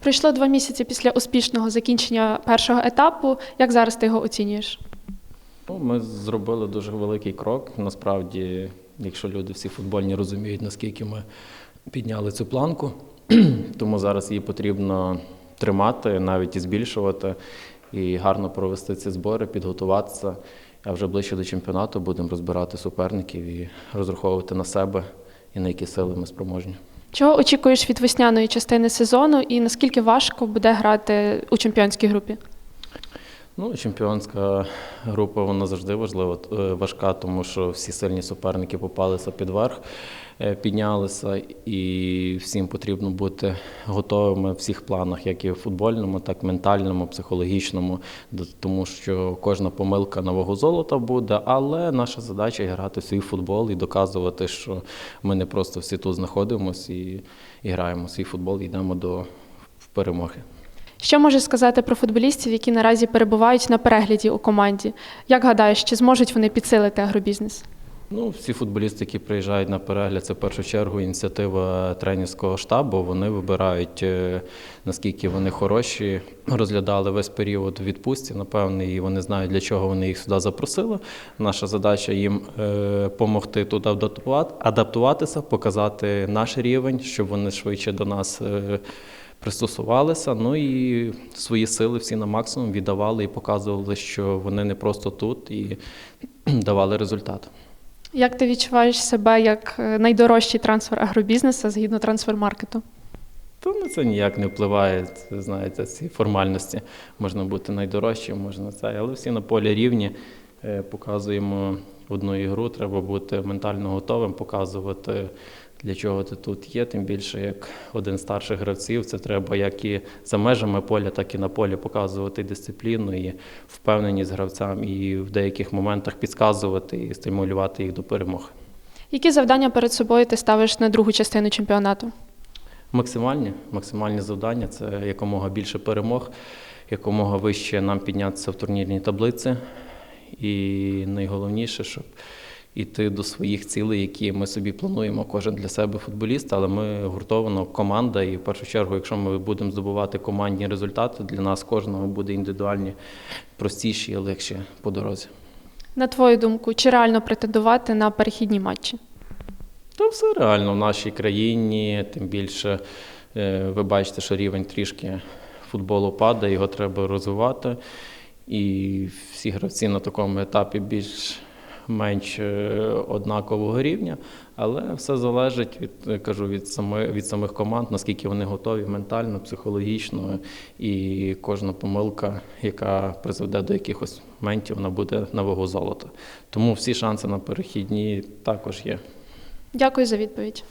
Пройшло два місяці після успішного закінчення першого етапу. Як зараз ти його оцінюєш? Ну, ми зробили дуже великий крок. Насправді, якщо люди всі футбольні розуміють, наскільки ми підняли цю планку, тому зараз її потрібно тримати, навіть і збільшувати, і гарно провести ці збори, підготуватися. А вже ближче до чемпіонату будемо розбирати суперників і розраховувати на себе і на які сили ми спроможні. Чого очікуєш від весняної частини сезону і наскільки важко буде грати у чемпіонській групі? Ну, чемпіонська група вона завжди важлива, е, важка, тому що всі сильні суперники попалися під верх, е, піднялися, і всім потрібно бути готовими в всіх планах, як і в футбольному, так і ментальному, психологічному, тому що кожна помилка на вагу золота буде, але наша задача грати свій футбол і доказувати, що ми не просто всі тут знаходимося і, і граємо свій футбол, і йдемо до перемоги. Що можеш сказати про футболістів, які наразі перебувають на перегляді у команді? Як гадаєш, чи зможуть вони підсилити агробізнес? Ну, всі футболісти, які приїжджають на перегляд, це в першу чергу ініціатива тренерського штабу. Вони вибирають, е, наскільки вони хороші. Розглядали весь період відпустці, напевне, і вони знають, для чого вони їх сюди запросили. Наша задача їм допомогти тут адаптуватися, показати наш рівень, щоб вони швидше до нас. Пристосувалися, ну і свої сили всі на максимум віддавали і показували, що вони не просто тут і давали результат. Як ти відчуваєш себе як е, найдорожчий трансфер агробізнесу згідно трансфер-маркету? То на це ніяк не впливає. Це, знаєте, ці формальності. Можна бути найдорожчим, можна це, але всі на полі рівні. Е, Показуємо одну ігру, треба бути ментально готовим, показувати, для чого ти тут є. Тим більше, як один з старших гравців, це треба як і за межами поля, так і на полі показувати дисципліну і впевненість гравцям, і в деяких моментах підказувати і стимулювати їх до перемог. Які завдання перед собою ти ставиш на другу частину чемпіонату? Максимальні, максимальні завдання це якомога більше перемог, якомога вище нам піднятися в турнірній таблиці. І найголовніше, щоб іти до своїх цілей, які ми собі плануємо, кожен для себе футболіст, але ми гуртовано команда. І в першу чергу, якщо ми будемо здобувати командні результати, для нас кожного буде індивідуальні, простіші і легші по дорозі. На твою думку, чи реально претендувати на перехідні матчі? Та все реально в нашій країні, тим більше е, ви бачите, що рівень трішки футболу падає, його треба розвивати. І всі гравці на такому етапі більш-менш е, однакового рівня, але все залежить від кажу від самих від самих команд, наскільки вони готові ментально, психологічно, і кожна помилка, яка призведе до якихось моментів, вона буде на вагу золота. Тому всі шанси на перехідні також є. Дякую за відповідь.